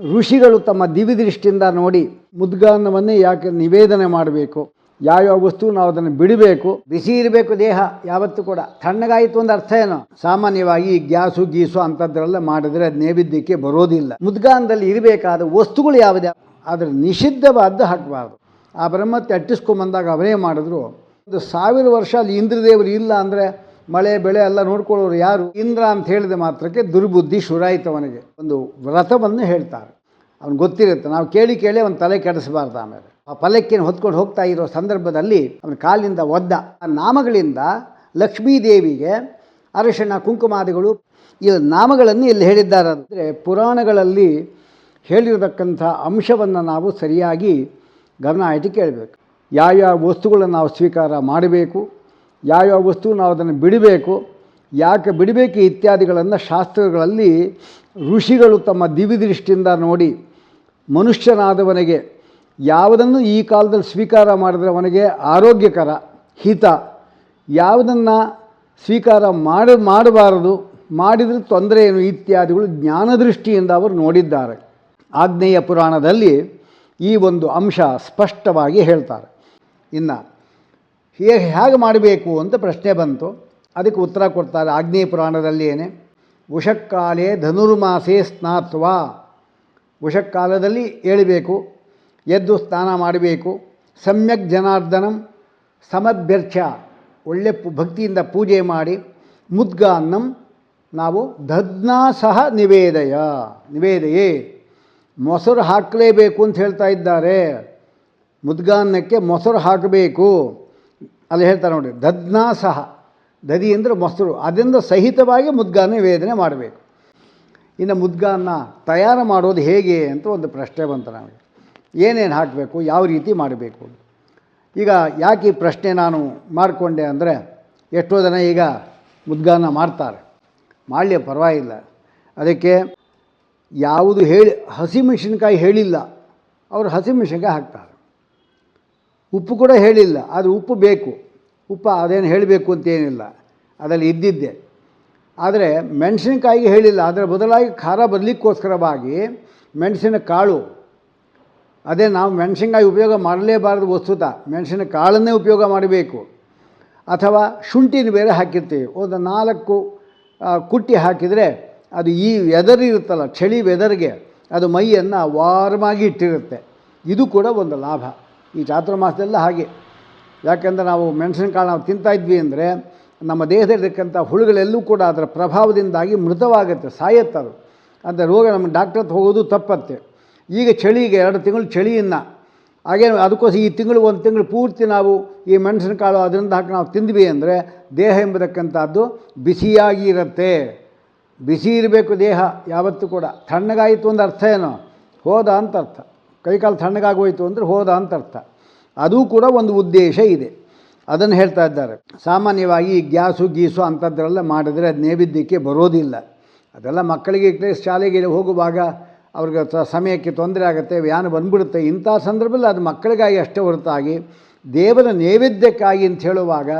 ಋಷಿಗಳು ತಮ್ಮ ದಿವ್ಯದೃಷ್ಟಿಯಿಂದ ನೋಡಿ ಮುದ್ಗಾನ್ನವನ್ನೇ ಯಾಕೆ ನಿವೇದನೆ ಮಾಡಬೇಕು? ಯಾವ್ಯಾವ ವಸ್ತು ನಾವು ಅದನ್ನು ಬಿಡಬೇಕು? ಬಿಸಿ ಇರಬೇಕು ದೇಹ, ಯಾವತ್ತೂ ಕೂಡ. ತಣ್ಣಗಾಯಿತು ಒಂದು ಅರ್ಥ ಏನು? ಸಾಮಾನ್ಯವಾಗಿ ಗ್ಯಾಸು, ಗೀಸು ಅಂಥದ್ರೆಲ್ಲ ಮಾಡಿದ್ರೆ ಅದು ನೈವೇದ್ಯಕ್ಕೆ ಬರೋದಿಲ್ಲ. ಮುದ್ಗಾನದಲ್ಲಿ ಇರಬೇಕಾದ ವಸ್ತುಗಳು ಯಾವುದೇ? ಆದರೆ ನಿಷಿದ್ಧವಾದ್ದು ಹಾಕಬಾರ್ದು. ಆ ಬ್ರಹ್ಮತ್ತೆ ಅಟ್ಟಿಸ್ಕೊಂಬಂದಾಗ ಅವರೇ ಮಾಡಿದ್ರು. ಒಂದು ಸಾವಿರ ವರ್ಷ ಅಲ್ಲಿ ಇಂದ್ರದೇವರು ಇಲ್ಲ ಅಂದರೆ ಮಳೆ, ಬೆಳೆ ಎಲ್ಲ ನೋಡ್ಕೊಳ್ಳೋರು ಯಾರು? ಇಂದ್ರ ಅಂತ ಹೇಳಿದ ಮಾತ್ರಕ್ಕೆ ದುರ್ಬುದ್ಧಿ ಶುರಾಯಿತವನಿಗೆ. ಒಂದು ವ್ರತವನ್ನು ಹೇಳ್ತಾರೆ. ಅವ್ನು ಗೊತ್ತಿರುತ್ತೆ. ನಾವು ಕೇಳಿ ಕೇಳಿ ಅವನು ತಲೆ ಕೆಡಿಸಬಾರ್ದು ಆಮೇಲೆ. ಆ ಪಲ್ಲಕ್ಕಿನ ಹೊತ್ಕೊಂಡು ಹೋಗ್ತಾ ಇರೋ ಸಂದರ್ಭದಲ್ಲಿ ಅವನ ಕಾಲಿಂದ ಒದ್ದ. ಆ ನಾಮಗಳಿಂದ ಲಕ್ಷ್ಮೀ ದೇವಿಗೆ ಅರಿಶಿಣ ಕುಂಕುಮಾದಿಗಳು ಈ ನಾಮಗಳನ್ನು ಇಲ್ಲಿ ಹೇಳಿದ್ದಾರೆ. ಅಂದರೆ ಪುರಾಣಗಳಲ್ಲಿ ಹೇಳಿರತಕ್ಕಂಥ ಅಂಶವನ್ನು ನಾವು ಸರಿಯಾಗಿ ಗಮನ ಇಟ್ಟು ಕೇಳಬೇಕು. ಯಾವ ವಸ್ತುಗಳನ್ನು ನಾವು ಸ್ವೀಕಾರ ಮಾಡಬೇಕು? ಯಾವ್ಯಾವ ವಸ್ತು ನಾವು ಅದನ್ನು ಬಿಡಬೇಕು, ಯಾಕೆ ಬಿಡಬೇಕು ಇತ್ಯಾದಿಗಳನ್ನು ಶಾಸ್ತ್ರಗಳಲ್ಲಿ ಋಷಿಗಳು ತಮ್ಮ ದಿವ್ಯದೃಷ್ಟಿಯಿಂದ ನೋಡಿ ಮನುಷ್ಯನಾದವನಿಗೆ ಯಾವುದನ್ನು ಈ ಕಾಲದಲ್ಲಿ ಸ್ವೀಕಾರ ಮಾಡಿದ್ರೆ ಅವನಿಗೆ ಆರೋಗ್ಯಕರ, ಹಿತ. ಯಾವುದನ್ನು ಸ್ವೀಕಾರ ಮಾಡ, ಮಾಡಬಾರದು, ಮಾಡಿದರೆ ತೊಂದರೆ ಏನು ಇತ್ಯಾದಿಗಳು ಜ್ಞಾನದೃಷ್ಟಿಯಿಂದ ಅವರು ನೋಡಿದ್ದಾರೆ. ಆಗ್ನೇಯ ಪುರಾಣದಲ್ಲಿ ಈ ಒಂದು ಅಂಶ ಸ್ಪಷ್ಟವಾಗಿ ಹೇಳ್ತಾರೆ. ಇನ್ನು ಹೇಗೆ ಹೇಗೆ ಮಾಡಬೇಕು ಅಂತ ಪ್ರಶ್ನೆ ಬಂತು. ಅದಕ್ಕೆ ಉತ್ತರ ಕೊಡ್ತಾರೆ ಆಗ್ನೇಯ ಪುರಾಣದಲ್ಲಿ ಏನೇ ಉಷಕ್ಕಾಲೇ ಧನುರ್ಮಾಸೆ ಸ್ನಾತ್ವ. ಉಷಕ್ಕಾಲದಲ್ಲಿ ಏಳಬೇಕು, ಎದ್ದು ಸ್ನಾನ ಮಾಡಬೇಕು. ಸಮ್ಯಕ್ ಜನಾರ್ದನಂ ಸಮಭ್ಯರ್ಚ ಒಳ್ಳೆ ಭಕ್ತಿಯಿಂದ ಪೂಜೆ ಮಾಡಿ. ಮುದ್ಗಾನ್ನಂ, ನಾವು ದದ್ನಾ ಸಹ ನಿವೇದಯ, ನಿವೇದಯೇ. ಮೊಸರು ಹಾಕಲೇಬೇಕು ಅಂತ ಹೇಳ್ತಾ ಇದ್ದಾರೆ. ಮುದ್ಗಾನ್ನಕ್ಕೆ ಮೊಸರು ಹಾಕಬೇಕು. ಅಲ್ಲಿ ಹೇಳ್ತಾರೆ ನೋಡಿ, ದದ್ನಾ ಸಹ. ದದಿ ಅಂದರೆ ಮೊಸರು. ಅದರಿಂದ ಸಹಿತವಾಗಿ ಮುದ್ಗಾನೇ ವೇದನೆ ಮಾಡಬೇಕು. ಇನ್ನು ಮುದ್ಗಾನ್ನ ತಯಾರು ಮಾಡೋದು ಹೇಗೆ ಅಂತ ಒಂದು ಪ್ರಶ್ನೆ ಬಂತು ನಮಗೆ. ಏನೇನು ಹಾಕಬೇಕು, ಯಾವ ರೀತಿ ಮಾಡಬೇಕು ಈಗ ಯಾಕೆ ಈ ಪ್ರಶ್ನೆ ನಾನು ಮಾಡಿಕೊಂಡೆ ಅಂದರೆ, ಎಷ್ಟೋ ಜನ ಈಗ ಮುದ್ಗಾನ ಮಾಡ್ತಾರೆ ಮಾಡಲಿ ಪರವಾಗಿಲ್ಲ. ಅದಕ್ಕೆ ಯಾವುದು ಹೇಳಿ ಹಸಿಮೆಣಸಿನ್ಕಾಯಿ ಹೇಳಿಲ್ಲ. ಅವರು ಹಸಿಮೆಣಸಿನ್ಕಾಯಿ ಹಾಕ್ತಾರೆ. ಉಪ್ಪು ಕೂಡ ಹೇಳಿಲ್ಲ, ಆದರೆ ಉಪ್ಪು ಬೇಕು. ಉಪ್ಪು ಅದೇನು ಹೇಳಬೇಕು ಅಂತೇನಿಲ್ಲ ಅದರಲ್ಲಿ ಇದ್ದಿದ್ದೆ. ಆದರೆ ಮೆಣಸಿನಕಾಯಿಗೆ ಹೇಳಿಲ್ಲ, ಅದರ ಬದಲಾಗಿ ಖಾರ ಬದಲಿಕ್ಕೋಸ್ಕರವಾಗಿ ಮೆಣಸಿನ ಕಾಳು ಅದೇ ನಾವು ಮೆಣಸಿನಕಾಯಿ ಉಪಯೋಗ ಮಾಡಲೇಬಾರದು ವಸ್ತುತ ಮೆಣಸಿನ ಕಾಳನ್ನೇ ಉಪಯೋಗ ಮಾಡಬೇಕು. ಅಥವಾ ಶುಂಠಿನ ಬೇರೆ ಹಾಕಿರ್ತೀವಿ, ಒಂದು ನಾಲ್ಕು ಕುಟ್ಟಿ ಹಾಕಿದರೆ ಅದು ಈ ವೆದರ್ ಇರುತ್ತಲ್ಲ, ಚಳಿ ವೆದರ್ಗೆ ಅದು ಮೈಯನ್ನು ವಾರ್ಮಾಗಿ ಇಟ್ಟಿರುತ್ತೆ. ಇದು ಕೂಡ ಒಂದು ಲಾಭ. ಈ ಚಾತುರ್ಮಾಸದೆಲ್ಲ ಹಾಗೆ. ಯಾಕೆಂದರೆ ನಾವು ಮೆಣಸಿನಕಾಳು ನಾವು ತಿಂತಾ ಇದ್ವಿ ಅಂದರೆ ನಮ್ಮ ದೇಹದಲ್ಲಿರ್ತಕ್ಕಂಥ ಹುಳುಗಳೆಲ್ಲೂ ಕೂಡ ಅದರ ಪ್ರಭಾವದಿಂದಾಗಿ ಮೃತವಾಗುತ್ತೆ ಸಾಯತ್ತದು ಅದು. ಅಂತ ರೋಗ ನಮ್ಮ ಡಾಕ್ಟರ್ ಹೋಗೋದು ತಪ್ಪತ್ತೆ ಈಗ ಚಳಿಗೆ ಎರಡು ತಿಂಗಳು ಚಳಿಯನ್ನು. ಹಾಗೆ ಅದಕ್ಕೋಸ್ಕರ ಈ ತಿಂಗಳು ಒಂದು ತಿಂಗಳು ಪೂರ್ತಿ ನಾವು ಈ ಮೆಣಸಿನಕಾಳು ಅದರಿಂದ ಹಾಕಿ ನಾವು ತಿಂದ್ವಿ ಅಂದರೆ ದೇಹ ಎಂಬತಕ್ಕಂಥದ್ದು ಬಿಸಿಯಾಗಿ ಇರುತ್ತೆ. ಬಿಸಿ ಇರಬೇಕು ದೇಹ ಯಾವತ್ತೂ ಕೂಡ. ತಣ್ಣಗಾಯಿತು ಒಂದು ಅರ್ಥ ಏನು? ಹೋದ ಅಂತ ಅರ್ಥ. ಕೈಕಾಲು ತಣ್ಣಗಾಗೋಯಿತು ಅಂದರೆ ಹೋದ ಅಂತ ಅರ್ಥ. ಅದು ಕೂಡ ಒಂದು ಉದ್ದೇಶ ಇದೆ. ಅದನ್ನು ಹೇಳ್ತಾ ಇದ್ದಾರೆ. ಸಾಮಾನ್ಯವಾಗಿ ಗ್ಯಾಸು ಗೀಸು ಅಂಥದ್ದರೆಲ್ಲ ಮಾಡಿದರೆ ಅದು ನೈವೇದ್ಯಕ್ಕೆ ಬರೋದಿಲ್ಲ. ಅದೆಲ್ಲ ಮಕ್ಕಳಿಗೆ ಶಾಲೆಗೆ ಹೋಗುವಾಗ ಅವ್ರಿಗೆ ಸಮಯಕ್ಕೆ ತೊಂದರೆ ಆಗುತ್ತೆ, ವ್ಯಾನ್ ಬಂದ್ಬಿಡುತ್ತೆ. ಇಂಥ ಸಂದರ್ಭದಲ್ಲಿ ಅದು ಮಕ್ಕಳಿಗಾಗಿ ಅಷ್ಟೇ ಹೊರತಾಗಿ ದೇವರ ನೈವೇದ್ಯಕ್ಕಾಗಿ ಅಂತ ಹೇಳುವಾಗ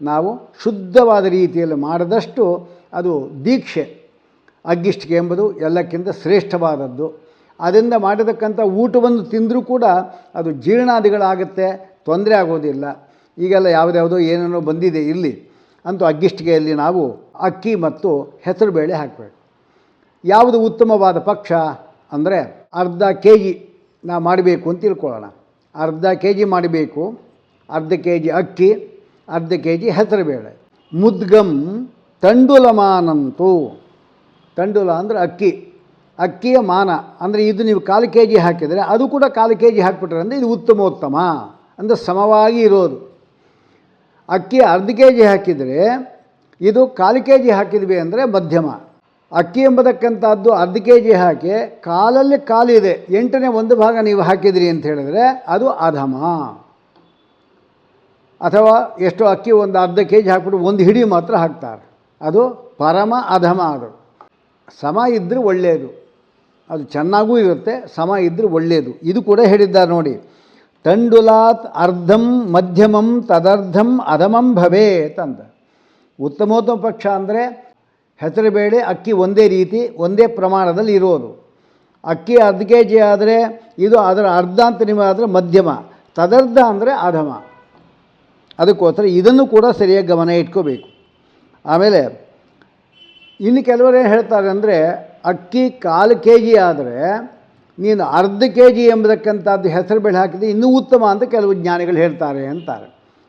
ನಾವು ಶುದ್ಧವಾದ ರೀತಿಯಲ್ಲಿ ಮಾಡಿದಷ್ಟು ಅದು ದೀಕ್ಷೆ ಅಗ್ಗಿಷ್ಟಿಗೆ ಎಂಬುದು ಎಲ್ಲಕ್ಕಿಂತ ಶ್ರೇಷ್ಠವಾದದ್ದು. ಅದರಿಂದ ಮಾಡಿರ್ತಕ್ಕಂಥ ಊಟವನ್ನು ತಿಂದರೂ ಕೂಡ ಅದು ಜೀರ್ಣಾದಿಗಳಾಗುತ್ತೆ, ತೊಂದರೆ ಆಗೋದಿಲ್ಲ. ಈಗೆಲ್ಲ ಯಾವುದ್ಯಾವುದೋ ಏನೇನೋ ಬಂದಿದೆ ಇಲ್ಲಿ ಅಂತೂ ಅಗ್ಗಿಷ್ಟಿಗೆಯಲ್ಲಿ ನಾವು ಅಕ್ಕಿ ಮತ್ತು ಹೆಸರುಬೇಳೆ ಹಾಕಬೇಕು. ಯಾವುದು ಉತ್ತಮವಾದ ಪಕ್ಷ ಅಂದರೆ ಅರ್ಧ ಕೆ ಜಿ ನಾವು ಮಾಡಬೇಕು ಅಂತ ತಿಳ್ಕೊಳ್ಳೋಣ. ಅರ್ಧ ಕೆ ಜಿ ಮಾಡಬೇಕು, ಅರ್ಧ ಕೆ ಜಿ ಅಕ್ಕಿ, ಅರ್ಧ ಕೆ ಜಿ ಹೆಸರುಬೇಳೆ ಮುದ್ಗಮ್ ತಂಡುಲಮಾನಂತು. ತಂಡುಲ ಅಂದರೆ ಅಕ್ಕಿ. ಅಕ್ಕಿಯ ಮಾನ, ಅಂದರೆ ಇದು ನೀವು ಕಾಲು ಕೆ ಜಿ ಹಾಕಿದರೆ ಅದು ಕೂಡ ಕಾಲು ಕೆ ಜಿ ಹಾಕಿಬಿಟ್ರೆ ಅಂದರೆ ಇದು ಉತ್ತಮೋತ್ತಮ ಅಂದರೆ ಸಮವಾಗಿ ಇರೋದು. ಅಕ್ಕಿ ಅರ್ಧ ಕೆ ಜಿ ಹಾಕಿದರೆ ಇದು ಕಾಲು ಕೆ ಜಿ ಹಾಕಿದ್ವಿ ಅಂದರೆ ಮಧ್ಯಮ. ಅಕ್ಕಿ ಎಂಬತಕ್ಕಂಥದ್ದು ಅರ್ಧ ಕೆ ಜಿ ಹಾಕಿ ಕಾಲಲ್ಲಿ ಕಾಲಿದೆ ಎಂಟನೇ ಒಂದು ಭಾಗ ನೀವು ಹಾಕಿದಿರಿ ಅಂತ ಹೇಳಿದ್ರೆ ಅದು ಅಧಮ. ಅಥವಾ ಎಷ್ಟು ಅಕ್ಕಿ ಒಂದು ಅರ್ಧ ಕೆ ಜಿ ಹಾಕ್ಬಿಟ್ಟು ಒಂದು ಹಿಡಿ ಮಾತ್ರ ಹಾಕ್ತಾರೆ. ಅದು ಪರಮ ಅಧಮ ಅದು. ಸಮ ಇದ್ದರೆ ಒಳ್ಳೆಯದು ಅದು ಚೆನ್ನಾಗೂ ಇರುತ್ತೆ, ಸಮ ಇದ್ದರೆ ಒಳ್ಳೆಯದು ಇದು ಕೂಡ ಹೇಳಿದ್ದಾರೆ ನೋಡಿ. ತಂಡುಲಾತ್ ಅರ್ಧಂ ಮಧ್ಯಮಂ ತದರ್ಧಂ ಅಧಮಂ ಭವೇತ್ ಅಂತ. ಉತ್ತಮೋತ್ತಮ ಪಕ್ಷ ಅಂದರೆ ಹೆಸರುಬೇಳೆ ಅಕ್ಕಿ ಒಂದೇ ರೀತಿ, ಒಂದೇ ಪ್ರಮಾಣದಲ್ಲಿ ಇರೋದು. ಅಕ್ಕಿ ಅರ್ಧ ಕೆ ಜಿ ಆದರೆ ಇದು ಅದರ ಅರ್ಧ ಅಂತ ಆದರೆ ಮಧ್ಯಮ. ತದರ್ಧ ಅಂದರೆ ಅಧಮ ಅದಕ್ಕೋಸ್ಕರ ಇದನ್ನು ಕೂಡ ಸರಿಯಾಗಿ ಗಮನ ಇಟ್ಕೋಬೇಕು. ಆಮೇಲೆ ಇನ್ನು ಕೆಲವರು ಏನು ಹೇಳ್ತಾರೆ ಅಂದರೆ ಅಕ್ಕಿ ಕಾಲು ಕೆ ಜಿ ಆದರೆ ನೀನು ಅರ್ಧ ಕೆ ಜಿ ಎಂಬತಕ್ಕಂಥದ್ದು ಹೆಸರುಬೇಳೆ ಹಾಕಿದರೆ ಇನ್ನೂ ಉತ್ತಮ ಅಂತ ಕೆಲವು ಜ್ಞಾನಿಗಳು ಹೇಳ್ತಾರೆ ಅಂತಾರೆ.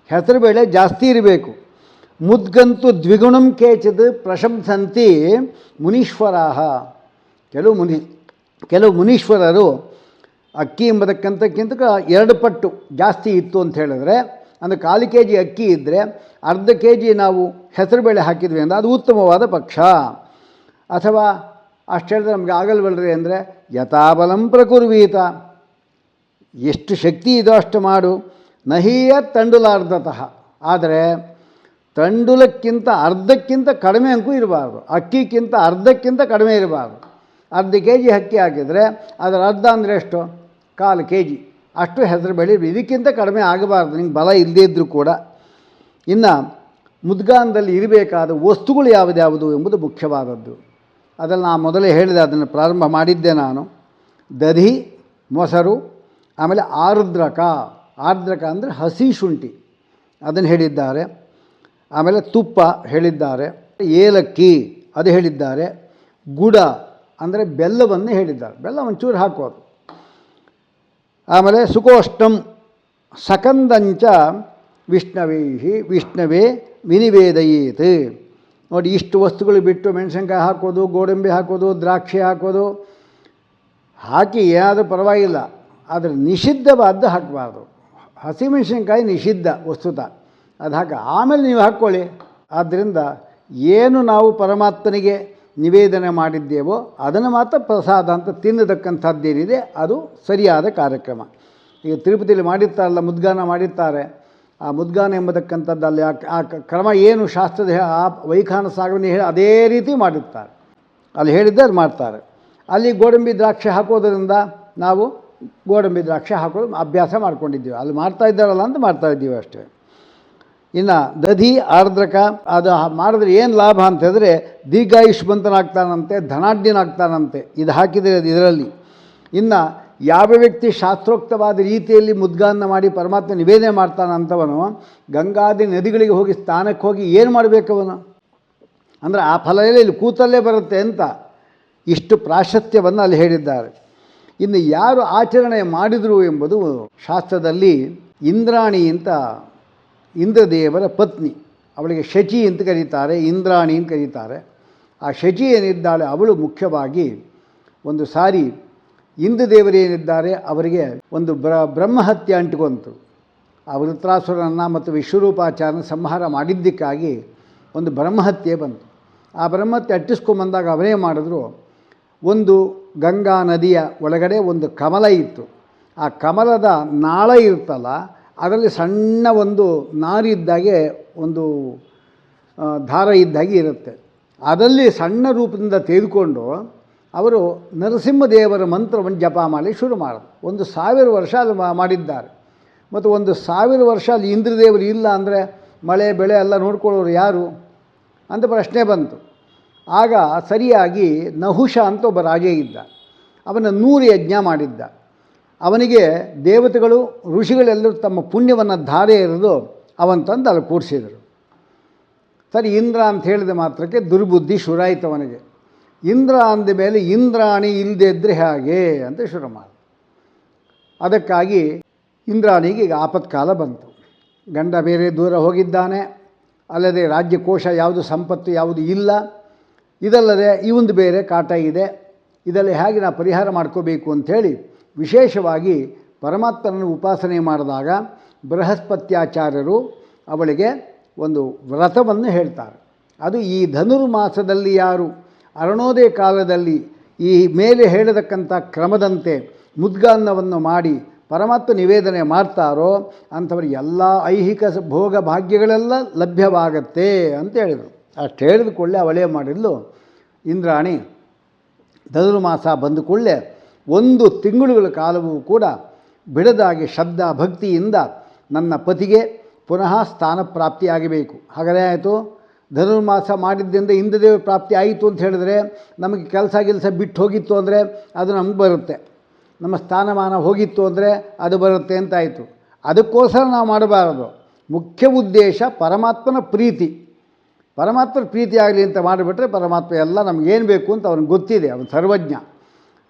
ಹೆಸರುಬೇಳೆ ಜಾಸ್ತಿ ಇರಬೇಕು. ಮುದ್ಗಂತು ದ್ವಿಗುಣಂ ಕೇಚಿದ್ ಪ್ರಶಂಸಂತಿ ಮುನೀಶ್ವರಾಹ. ಕೆಲವು ಮುನಿ ಕೆಲವು ಮುನೀಶ್ವರರು ಅಕ್ಕಿ ಎಂಬತಕ್ಕಂಥಕ್ಕಿಂತ ಎರಡು ಪಟ್ಟು ಜಾಸ್ತಿ ಇತ್ತು ಅಂತ ಹೇಳಿದ್ರೆ, ಅಂದರೆ ಕಾಲು ಕೆ ಜಿ ಅಕ್ಕಿ ಇದ್ದರೆ ಅರ್ಧ ಕೆ ಜಿ ನಾವು ಹೆಸರುಬೇಳೆ ಹಾಕಿದ್ವಿ ಅಂದರೆ ಅದು ಉತ್ತಮವಾದ ಪಕ್ಷ. ಅಥವಾ ಅಷ್ಟು ಹೇಳಿದ್ರೆ ನಮಗೆ ಆಗಲ್ವಲ್ರಿ ಅಂದರೆ ಯಥಾಬಲಂ ಪ್ರಕುರ್ವೀತ. ಎಷ್ಟು ಶಕ್ತಿ ಇದೋ ಅಷ್ಟು ಮಾಡು. ನಹಿಯ ತಂಡುಲಾರ್ಧತಃ. ಆದರೆ ತಂಡುಲಕ್ಕಿಂತ ಅರ್ಧಕ್ಕಿಂತ ಕಡಿಮೆ ಅಂಕು ಇರಬಾರ್ದು. ಅಕ್ಕಿಕ್ಕಿಂತ ಅರ್ಧಕ್ಕಿಂತ ಕಡಿಮೆ ಇರಬಾರ್ದು. ಅರ್ಧ ಕೆ ಜಿ ಅಕ್ಕಿ ಹಾಕಿದರೆ ಅದರ ಅರ್ಧ ಅಂದರೆ ಎಷ್ಟು? ಕಾಲು ಕೆ ಜಿ ಅಷ್ಟು ಹೆಸರು ಬೆಳೆ ಇದಕ್ಕಿಂತ ಕಡಿಮೆ ಆಗಬಾರ್ದು. ನಿಂಗೆ ಬಲ ಇಲ್ಲದೇ ಇದ್ದರೂ ಕೂಡ. ಇನ್ನು ಮುದ್ಗಾನದಲ್ಲಿ ಇರಬೇಕಾದ ವಸ್ತುಗಳು ಯಾವುದ್ಯಾವುದು ಎಂಬುದು ಮುಖ್ಯವಾದದ್ದು. ಅದನ್ನು ನಾನು ಮೊದಲೇ ಹೇಳಿದೆ, ಅದನ್ನು ಪ್ರಾರಂಭ ಮಾಡಿದ್ದೆ ನಾನು. ದಧಿ, ಮೊಸರು, ಆಮೇಲೆ ಆರ್ದ್ರಕ. ಆರ್ದ್ರಕ ಅಂದರೆ ಹಸಿ ಶುಂಠಿ. ಅದನ್ನು ಹೇಳಿದ್ದಾರೆ. ಆಮೇಲೆ ತುಪ್ಪ ಹೇಳಿದ್ದಾರೆ. ಏಲಕ್ಕಿ, ಅದು ಹೇಳಿದ್ದಾರೆ. ಗುಡ ಅಂದರೆ ಬೆಲ್ಲವನ್ನು ಹೇಳಿದ್ದಾರೆ. ಬೆಲ್ಲ ಒಂಚೂರು ಹಾಕೋದು. ಆಮೇಲೆ ಸುಕೋಷ್ಟಂ ಸಕಂದಂಚ ವಿಷ್ಣವೇಹಿ ವಿಷ್ಣವೇ ವಿನಿವೇದಯೇತ್ ನೋಡಿ ಇಷ್ಟು ವಸ್ತುಗಳು ಬಿಟ್ಟು ಮೆಣಸಿನ್ಕಾಯಿ ಹಾಕೋದು, ಗೋಡಂಬಿ ಹಾಕೋದು, ದ್ರಾಕ್ಷಿ ಹಾಕೋದು, ಹಾಕಿ ಏನಾದರೂ ಪರವಾಗಿಲ್ಲ. ಆದರೆ ನಿಷಿದ್ಧವಾದ್ದು ಹಾಕಬಾರ್ದು. ಹಸಿಮೆಣಸಿನ್ಕಾಯಿ ನಿಷಿದ್ಧ ವಸ್ತುತ. ಅದು ಹಾಕಿ. ಆಮೇಲೆ ನೀವು ಹಾಕ್ಕೊಳ್ಳಿ. ಆದ್ದರಿಂದ ಏನು ನಾವು ಪರಮಾತ್ಮನಿಗೆ ನಿವೇದನೆ ಮಾಡಿದ್ದೇವೋ ಅದನ್ನು ಮಾತ್ರ ಪ್ರಸಾದ ಅಂತ ತಿನ್ನತಕ್ಕಂಥದ್ದೇನಿದೆ, ಅದು ಸರಿಯಾದ ಕಾರ್ಯಕ್ರಮ. ಈಗ ತಿರುಪತಿಯಲ್ಲಿ ಮಾಡಿರ್ತಾರಲ್ಲ, ಮುದ್ಗಾನ ಮಾಡಿರ್ತಾರೆ. ಆ ಮುದ್ಗಾನ ಎಂಬತಕ್ಕಂಥದ್ದು ಅಲ್ಲಿ ಆ ಕ್ರಮ ಏನು ಶಾಸ್ತ್ರದ ಆ ವೈಖಾನ ಸಾಗಣೆ ಹೇಳಿ ಅದೇ ರೀತಿ ಮಾಡಿರ್ತಾರೆ. ಅಲ್ಲಿ ಹೇಳಿದ್ದೆ ಅದು ಮಾಡ್ತಾರೆ. ಅಲ್ಲಿ ಗೋಡಂಬಿ ದ್ರಾಕ್ಷಿ ಹಾಕೋದರಿಂದ ನಾವು ಗೋಡಂಬಿ ದ್ರಾಕ್ಷಿ ಹಾಕೋದು ಅಭ್ಯಾಸ ಮಾಡ್ಕೊಂಡಿದ್ದೀವಿ. ಅಲ್ಲಿ ಮಾಡ್ತಾ ಇದ್ದಾರಲ್ಲ ಅಂತ ಮಾಡ್ತಾ ಇದ್ದೀವಿ ಅಷ್ಟೇ. ಇನ್ನು ದಧಿ, ಆರ್ದ್ರಕ, ಅದು ಮಾಡಿದ್ರೆ ಏನು ಲಾಭ ಅಂತ ಹೇಳಿದ್ರೆ ದೀರ್ಘಾಯುಷ್ಮಂತನಾಗ್ತಾನಂತೆ, ಧನಾಢ್ಯನಾಗ್ತಾನಂತೆ. ಇದು ಹಾಕಿದರೆ ಅದು ಇದರಲ್ಲಿ. ಇನ್ನು ಯಾವ ವ್ಯಕ್ತಿ ಶಾಸ್ತ್ರೋಕ್ತವಾದ ರೀತಿಯಲ್ಲಿ ಮುದ್ಗಾನ್ನ ಮಾಡಿ ಪರಮಾತ್ಮ ನಿವೇದನೆ ಮಾಡ್ತಾನಂತವನು ಗಂಗಾದಿ ನದಿಗಳಿಗೆ ಹೋಗಿ ಸ್ಥಾನಕ್ಕೆ ಹೋಗಿ ಏನು ಮಾಡಬೇಕವನು ಅಂದರೆ ಆ ಫಲ ಎಲ್ಲ ಇಲ್ಲಿ ಕೂತಲ್ಲೇ ಬರುತ್ತೆ ಅಂತ ಇಷ್ಟು ಪ್ರಾಶಸ್ತ್ಯವನ್ನು ಅಲ್ಲಿ ಹೇಳಿದ್ದಾರೆ. ಇನ್ನು ಯಾರು ಆಚರಣೆ ಮಾಡಿದರು ಎಂಬುದು ಶಾಸ್ತ್ರದಲ್ಲಿ ಇಂದ್ರಾಣಿ ಅಂತ ಇಂದ್ರದೇವರ ಪತ್ನಿ, ಅವಳಿಗೆ ಶಚಿ ಅಂತ ಕರೀತಾರೆ, ಇಂದ್ರಾಣಿ ಅಂತ ಕರೀತಾರೆ. ಆ ಶಚಿ ಏನಿದ್ದಾಳೆ, ಅವಳು ಮುಖ್ಯವಾಗಿ ಒಂದು ಸಾರಿ ಇಂದ್ರದೇವರೇನಿದ್ದಾರೆ ಅವರಿಗೆ ಒಂದು ಬ್ರ, ಬ್ರಹ್ಮಹತ್ಯೆ ಅಂಟಿಕೊಂತು. ಆ ವೃತ್ರಾಸುರನನ್ನು ಮತ್ತು ವಿಶ್ವರೂಪಾಚಾರನ ಸಂಹಾರ ಮಾಡಿದ್ದಕ್ಕಾಗಿ ಒಂದು ಬ್ರಹ್ಮಹತ್ಯೆ ಬಂತು. ಆ ಬ್ರಹ್ಮಹತ್ಯೆ ಅಟ್ಟಿಸ್ಕೊಂಬಂದಾಗ ಅವರೇ ಮಾಡಿದ್ರು, ಒಂದು ಗಂಗಾ ನದಿಯ ಒಳಗಡೆ ಒಂದು ಕಮಲ ಇತ್ತು. ಆ ಕಮಲದ ನಾಳ ಇರುತ್ತಲ್ಲ, ಅದರಲ್ಲಿ ಸಣ್ಣ ಒಂದು ನಾರಿದ್ದಾಗೆ ಒಂದು ಧಾರ ಇದ್ದಾಗೆ ಇರುತ್ತೆ. ಅದರಲ್ಲಿ ಸಣ್ಣ ರೂಪದಿಂದ ತೆಗೆದುಕೊಂಡು ಅವರು ನರಸಿಂಹದೇವರ ಮಂತ್ರವನ್ನು ಜಪ ಮಾಡಿ ಶುರು ಮಾಡೋದು ಒಂದು ಸಾವಿರ ವರ್ಷ ಅಲ್ಲಿ ಮಾಡಿದ್ದಾರೆ. ಮತ್ತು ಒಂದು ಸಾವಿರ ವರ್ಷ ಅಲ್ಲಿ ಇಂದ್ರದೇವರು ಇಲ್ಲ ಅಂದರೆ ಮಳೆ, ಬೆಳೆ ಎಲ್ಲ ನೋಡ್ಕೊಳ್ಳೋರು ಯಾರು? ಅಂತ ಪ್ರಶ್ನೆ ಬಂತು. ಆಗ ಸರಿಯಾಗಿ ನಹುಷ ಅಂತ ಒಬ್ಬ ರಾಜ ಇದ್ದ. ಅವನ ನೂರು ಯಜ್ಞ ಮಾಡಿದ್ದ. ಅವನಿಗೆ ದೇವತೆಗಳು, ಋಷಿಗಳೆಲ್ಲರೂ ತಮ್ಮ ಪುಣ್ಯವನ್ನು ಧಾರೆ ಇರೋದು ಅವನ ತಂದು ಅಲ್ಲಿ ಕೂರಿಸಿದರು. ಸರಿ, ಇಂದ್ರ ಅಂತ ಹೇಳಿದ ಮಾತ್ರಕ್ಕೆ ದುರ್ಬುದ್ಧಿ ಶುರಾಯಿತು ಅವನಿಗೆ. ಇಂದ್ರ ಅಂದ ಮೇಲೆ ಇಂದ್ರಾಣಿ ಇಲ್ಲದೆ ಇದ್ದರೆ ಹೇಗೆ ಅಂತ ಶುರು ಮಾಡಿ ಅದಕ್ಕಾಗಿ ಇಂದ್ರಾಣಿಗೆ ಈಗ ಆಪತ್ಕಾಲ ಬಂತು. ಗಂಡ ಬೇರೆ ದೂರ ಹೋಗಿದ್ದಾನೆ. ಅಲ್ಲದೆ ರಾಜ್ಯಕೋಶ ಯಾವುದು ಸಂಪತ್ತು ಯಾವುದು ಇಲ್ಲ. ಇದಲ್ಲದೆ ಇವಂದು ಬೇರೆ ಕಾಟ ಇದೆ. ಇದರಲ್ಲಿ ಹೇಗೆ ನಾವು ಪರಿಹಾರ ಮಾಡ್ಕೋಬೇಕು ಅಂಥೇಳಿ ವಿಶೇಷವಾಗಿ ಪರಮಾತ್ಮನನ್ನು ಉಪಾಸನೆ ಮಾಡಿದಾಗ ಬೃಹಸ್ಪತ್ಯಾಚಾರ್ಯರು ಅವಳಿಗೆ ಒಂದು ವ್ರತವನ್ನು ಹೇಳ್ತಾರೆ. ಅದು ಈ ಧನುರ್ಮಾಸದಲ್ಲಿ ಯಾರು ಅರುಣೋದಯ ಕಾಲದಲ್ಲಿ ಈ ಮೇಲೆ ಹೇಳತಕ್ಕಂಥ ಕ್ರಮದಂತೆ ಮುದ್ಗಾನ್ನವನ್ನು ಮಾಡಿ ಪರಮಾತ್ಮ ನಿವೇದನೆ ಮಾಡ್ತಾರೋ ಅಂಥವ್ರು ಎಲ್ಲ ಐಹಿಕ ಭೋಗ ಭಾಗ್ಯಗಳೆಲ್ಲ ಲಭ್ಯವಾಗತ್ತೆ ಅಂತ ಹೇಳಿದರು. ಅಷ್ಟು ಹೇಳಿದ ಕೂಡಲೇ ಅವಳೇ ಮಾಡಿದ್ಲು? ಇಂದ್ರಾಣಿ ಧನುರ್ಮಾಸ ಬಂದ ಕೂಡಲೇ ಒಂದು ತಿಂಗಳುಗಳ ಕಾಲವೂ ಕೂಡ ಬಿಡದಾಗಿ ಶಬ್ದ ಭಕ್ತಿಯಿಂದ ನನ್ನ ಪತಿಗೆ ಪುನಃ ಸ್ಥಾನ ಪ್ರಾಪ್ತಿಯಾಗಬೇಕು. ಹಾಗಾದರೆ ಆಯಿತು ಧನುರ್ಮಾಸ ಮಾಡಿದ್ದರಿಂದ ಇಂದ್ರದೇವ ಪ್ರಾಪ್ತಿ ಆಯಿತು ಅಂತ ಹೇಳಿದ್ರೆ ನಮಗೆ ಕೆಲಸ ಗಿಲ್ಸ ಬಿಟ್ಟು ಹೋಗಿತ್ತು ಅಂದರೆ ಅದು ನಮ್ಗೆ ಬರುತ್ತೆ. ನಮ್ಮ ಸ್ಥಾನಮಾನ ಹೋಗಿತ್ತು ಅಂದರೆ ಅದು ಬರುತ್ತೆ ಅಂತಾಯಿತು ಅದಕ್ಕೋಸ್ಕರ ನಾವು ಮಾಡಬಾರದು. ಮುಖ್ಯ ಉದ್ದೇಶ ಪರಮಾತ್ಮನ ಪ್ರೀತಿ. ಪರಮಾತ್ಮನ ಪ್ರೀತಿ ಆಗಲಿ ಅಂತ ಮಾಡಿಬಿಟ್ರೆ ಪರಮಾತ್ಮ ಎಲ್ಲ ನಮಗೇನು ಬೇಕು ಅಂತ ಅವ್ನಿಗೆ ಗೊತ್ತಿದೆ. ಅವನು ಸರ್ವಜ್ಞ.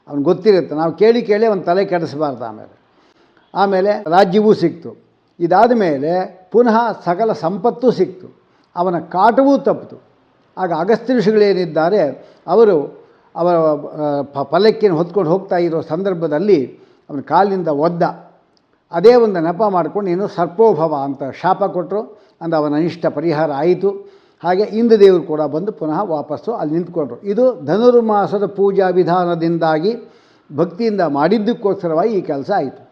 ಅವ್ನಿಗೆ ಗೊತ್ತಿರುತ್ತೆ. ನಾವು ಕೇಳಿ ಕೇಳಿ ಅವನ ತಲೆ ಕೆಡಿಸಬಾರ್ದು ಆಮೇಲೆ. ಆಮೇಲೆ ರಾಜ್ಯವೂ ಸಿಕ್ತು. ಇದಾದ ಮೇಲೆ ಪುನಃ ಸಕಲ ಸಂಪತ್ತು ಸಿಕ್ತು. ಅವನ ಕಾಟವೂ ತಪ್ಪಿತು. ಆಗ ಅಗಸ್ತ್ಯ ಋಷಿಗಳೇನಿದ್ದಾರೆ ಅವರು ಅವರ ಆ, ಪ- ಪಲ್ಲಕ್ಕಿನ ಹೊತ್ಕೊಂಡು ಹೋಗ್ತಾ ಇರೋ ಸಂದರ್ಭದಲ್ಲಿ ಅವನ ಕಾಲಿನಿಂದ ಒದ್ದ. ಅದೇ ಒಂದು ನೆಪ ಮಾಡಿಕೊಂಡು ನೀನು ಸರ್ಪೋಭವ ಅಂತ ಶಾಪ ಕೊಟ್ಟರು ಅಂದ ಅವನ ಅನಿಷ್ಟ ಪರಿಹಾರ ಆಯಿತು. ಹಾಗೆ ಇಂದು ದೇವರು ಕೂಡ ಬಂದು ಪುನಃ ವಾಪಸ್ಸು ಅಲ್ಲಿ ನಿಂತ್ಕೊಂಡ್ರು. ಇದು ಧನುರ್ಮಾಸದ ಪೂಜಾ ವಿಧಾನದಿಂದಾಗಿ ಭಕ್ತಿಯಿಂದ ಮಾಡಿದ್ದಕ್ಕೋಸ್ಕರವಾಗಿ ಈ ಕೆಲಸ ಆಯಿತು.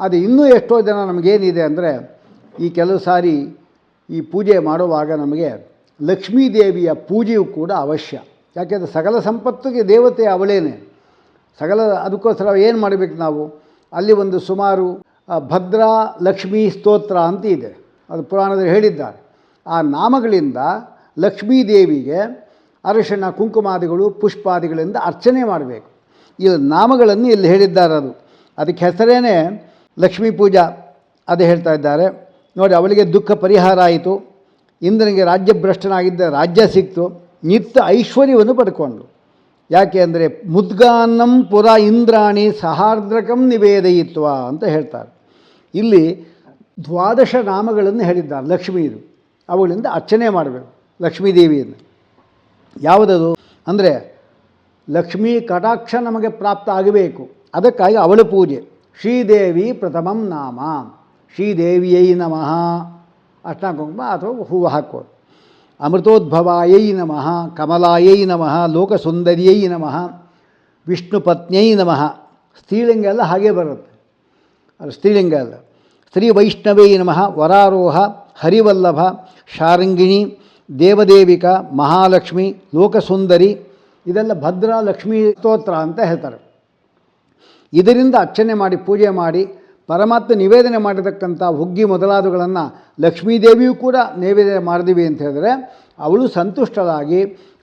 ಅದು ಇನ್ನೂ ಎಷ್ಟೋ ಜನ ನಮಗೇನಿದೆ ಅಂದರೆ ಈ ಕೆಲವು ಸಾರಿ ಈ ಪೂಜೆ ಮಾಡುವಾಗ ನಮಗೆ ಲಕ್ಷ್ಮೀ ದೇವಿಯ ಪೂಜೆಯು ಕೂಡ ಅವಶ್ಯ. ಯಾಕೆಂದರೆ ಸಕಲ ಸಂಪತ್ತಿಗೆ ದೇವತೆ ಅವಳೇನೆ. ಸಕಲ, ಅದಕ್ಕೋಸ್ಕರ ಏನು ಮಾಡಬೇಕು ನಾವು? ಅಲ್ಲಿ ಒಂದು ಸುಮಾರು ಭದ್ರಾ ಲಕ್ಷ್ಮೀ ಸ್ತೋತ್ರ ಅಂತ ಇದೆ. ಅದು ಪುರಾಣದಲ್ಲಿ ಹೇಳಿದ್ದಾರೆ. ಆ ನಾಮಗಳಿಂದ ಲಕ್ಷ್ಮೀ ದೇವಿಗೆ ಅರಿಶಿಣ, ಕುಂಕುಮಾದಿಗಳು, ಪುಷ್ಪಾದಿಗಳಿಂದ ಅರ್ಚನೆ ಮಾಡಬೇಕು. ಈ ನಾಮಗಳನ್ನು ಇಲ್ಲಿ ಹೇಳಿದ್ದಾರೆ ಅದು. ಅದಕ್ಕೆ ಹೆಸರೇನೆ ಲಕ್ಷ್ಮೀ ಪೂಜಾ ಅದು ಹೇಳ್ತಾ ಇದ್ದಾರೆ. ನೋಡಿ, ಅವಳಿಗೆ ದುಃಖ ಪರಿಹಾರ ಆಯಿತು. ಇಂದ್ರನಿಗೆ ರಾಜ್ಯಭ್ರಷ್ಟನಾಗಿದ್ದ ರಾಜ್ಯ ಸಿಕ್ತು. ನಿತ್ಯ ಐಶ್ವರ್ಯವನ್ನು ಪಡ್ಕೊಂಡು ಯಾಕೆ ಅಂದರೆ ಮುದ್ಗಾನ್ನಂ ಪುರ ಇಂದ್ರಾಣಿ ಸಹಾರ್ದ್ರಕಂ ನಿವೇದಯಿತ್ವ ಅಂತ ಹೇಳ್ತಾರೆ. ಇಲ್ಲಿ ದ್ವಾದಶ ನಾಮಗಳನ್ನು ಹೇಳಿದ್ದಾರೆ ಲಕ್ಷ್ಮೀದು. ಅವುಗಳಿಂದ ಅರ್ಚನೆ ಮಾಡಬೇಕು ಲಕ್ಷ್ಮೀದೇವಿಯನ್ನು. ಯಾವುದದು? ಅಂದರೆ, ಲಕ್ಷ್ಮೀ ಕಟಾಕ್ಷ ನಮಗೆ ಪ್ರಾಪ್ತ ಆಗಬೇಕು. ಅದಕ್ಕಾಗಿ ಅವಳ ಪೂಜೆ. ಶ್ರೀದೇವಿ ಪ್ರಥಮಂ ನಾಮ ಶ್ರೀದೇವಿಯೈ ನಮಃ. ಅರ್ಶನ ಕುಂಕುಮ ಅಥವಾ ಹೂವು ಹಾಕೋದು ಅಮೃತೋದ್ಭವಾಯೈ ನಮಃ, ಕಮಲಾಯೈ ನಮಃ, ಲೋಕಸುಂದರಿಯೈ ನಮಃ ವಿಷ್ಣು ಪತ್ನಿಯೈ ನಮಃ. ಸ್ತ್ರೀಲಿಂಗ ಎಲ್ಲ ಹಾಗೇ ಬರುತ್ತೆ. ಅದು ಸ್ತ್ರೀಲಿಂಗ ಅಲ್ಲ. ಸ್ತ್ರೀ ವೈಷ್ಣವೇ ನಮಃ, ವರಾರೋಹ, ಹರಿವಲ್ಲಭ, ಶಾರಂಗಿಣಿ, ದೇವದೇವಿಕ, ಮಹಾಲಕ್ಷ್ಮಿ, ಲೋಕಸುಂದರಿ. ಇದೆಲ್ಲ ಭದ್ರಾ ಲಕ್ಷ್ಮೀ ಸ್ತೋತ್ರ ಅಂತ ಹೇಳ್ತಾರೆ. ಇದರಿಂದ ಅರ್ಚನೆ ಮಾಡಿ, ಪೂಜೆ ಮಾಡಿ ಪರಮಾತ್ಮ ನಿವೇದನೆ ಮಾಡಿರ್ತಕ್ಕಂಥ ಹುಗ್ಗಿ ಮೊದಲಾದವುಗಳನ್ನು ಲಕ್ಷ್ಮೀದೇವಿಯೂ ಕೂಡ ನೈವೇದ್ಯ ಮಾಡಿದೀವಿ ಅಂತ ಹೇಳಿದ್ರೆ ಅವಳು ಸಂತುಷ್ಟರಾಗಿ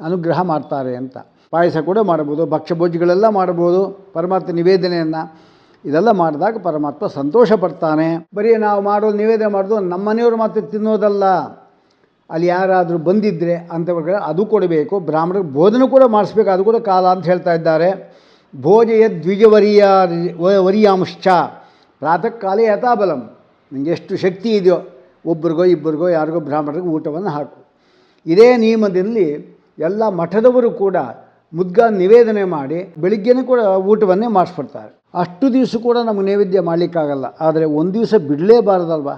ಅನುಗ್ರಹ ಮಾಡ್ತಾರೆ ಅಂತ. ಪಾಯಸ ಕೂಡ ಮಾಡ್ಬೋದು, ಭಕ್ಷ್ಯ ಭೋಜ್ಯಗಳೆಲ್ಲ ಮಾಡ್ಬೋದು, ಪರಮಾತ್ಮ ನಿವೇದನೆಯನ್ನು. ಇದೆಲ್ಲ ಮಾಡಿದಾಗ ಪರಮಾತ್ಮ ಸಂತೋಷ ಪಡ್ತಾನೆ. ಬರೀ ನಾವು ಮಾಡೋದು, ನಿವೇದನೆ ಮಾಡೋದು ನಮ್ಮ ಮನೆಯವರು ಮಾತ್ರ ತಿನ್ನೋದಲ್ಲ. ಅಲ್ಲಿ ಯಾರಾದರೂ ಬಂದಿದ್ದರೆ ಅಂಥವ್ರಿಗೆ ಅದು ಕೊಡಬೇಕು ಬ್ರಾಹ್ಮಣರಿಗೆ ಬೋಧನೆ ಕೂಡ ಮಾಡಿಸ್ಬೇಕು, ಅದು ಕೂಡ ಕಾಲ ಅಂತ ಹೇಳ್ತಾ ಇದ್ದಾರೆ. ಭೋಜಯ ದ್ವಿಜವರಿಯ ವರಿಯಾಂಶ ಪ್ರಾತಃ ಕಾಲೇ ಯಥಾಬಲಂ. ನಿಂಗೆ ಎಷ್ಟು ಶಕ್ತಿ ಇದೆಯೋ, ಒಬ್ರಿಗೋ ಇಬ್ಬರಿಗೋ ಯಾರಿಗೋ ಬ್ರಾಹ್ಮಣರಿಗೆ ಊಟವನ್ನು ಹಾಕು. ಇದೇ ನಿಯಮದಲ್ಲಿ ಎಲ್ಲ ಮಠದವರು ಕೂಡ ಮುದ್ಗ ನಿವೇದನೆ ಮಾಡಿ ಬೆಳಿಗ್ಗೆನೂ ಕೂಡ ಊಟವನ್ನೇ ಮಾಡಿಸ್ಬಿಡ್ತಾರೆ. ಅಷ್ಟು ದಿವಸ ಕೂಡ ನಮಗೆ ನೈವೇದ್ಯ ಮಾಡಲಿಕ್ಕಾಗಲ್ಲ. ಆದರೆ ಒಂದು ದಿವಸ ಬಿಡಲೇಬಾರದಲ್ವಾ?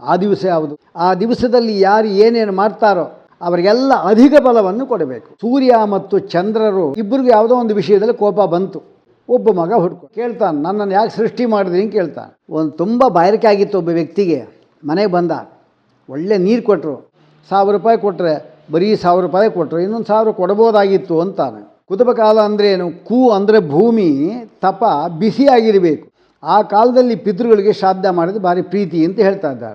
ಆ ದಿವಸ ಯಾವುದು? ಆ ದಿವಸದಲ್ಲಿ ಯಾರು ಏನೇನು ಮಾಡ್ತಾರೋ ಅವರಿಗೆಲ್ಲ ಅಧಿಕ ಬಲವನ್ನು ಕೊಡಬೇಕು. ಸೂರ್ಯ ಮತ್ತು ಚಂದ್ರರು ಇಬ್ಬರಿಗೂ ಯಾವುದೋ ಒಂದು ವಿಷಯದಲ್ಲಿ ಕೋಪ ಬಂತು. ಒಬ್ಬ ಮಗ ಹುಡ್ಕೊ. ಕೇಳ್ತಾನೆ, ನನ್ನನ್ನು ಯಾಕೆ ಸೃಷ್ಟಿ ಮಾಡಿದ್ರಿ ಅಂತ ಕೇಳ್ತಾನೆ. ಒಂದು ತುಂಬ ಬಾಯಾರಿಕೆ ಆಗಿತ್ತು ಒಬ್ಬ ವ್ಯಕ್ತಿಗೆ. ಮನೆಗೆ ಬಂದ. ಒಳ್ಳೆ ನೀರು ಕೊಟ್ಟರು ಸಾವಿರ ರೂಪಾಯಿ ಕೊಟ್ಟರೆ ಬರೀ ಸಾವಿರ ರೂಪಾಯಿ ಕೊಟ್ಟರು ಇನ್ನೊಂದು ಸಾವಿರ ಕೊಡ್ಬೋದಾಗಿತ್ತು ಅಂತಾನೆ. ಕುದುಬ ಕಾಲ ಅಂದರೆ ಏನು? ಕೂ ಅಂದರೆ ಭೂಮಿ, ತಪ, ಬಿಸಿಯಾಗಿರಬೇಕು. ಆ ಕಾಲದಲ್ಲಿ ಪಿತೃಗಳಿಗೆ ಶ್ರಾದ್ದ ಮಾಡಿದ ಭಾರಿ ಪ್ರೀತಿ ಅಂತ ಹೇಳ್ತಾ ಇದ್ದಾರೆ.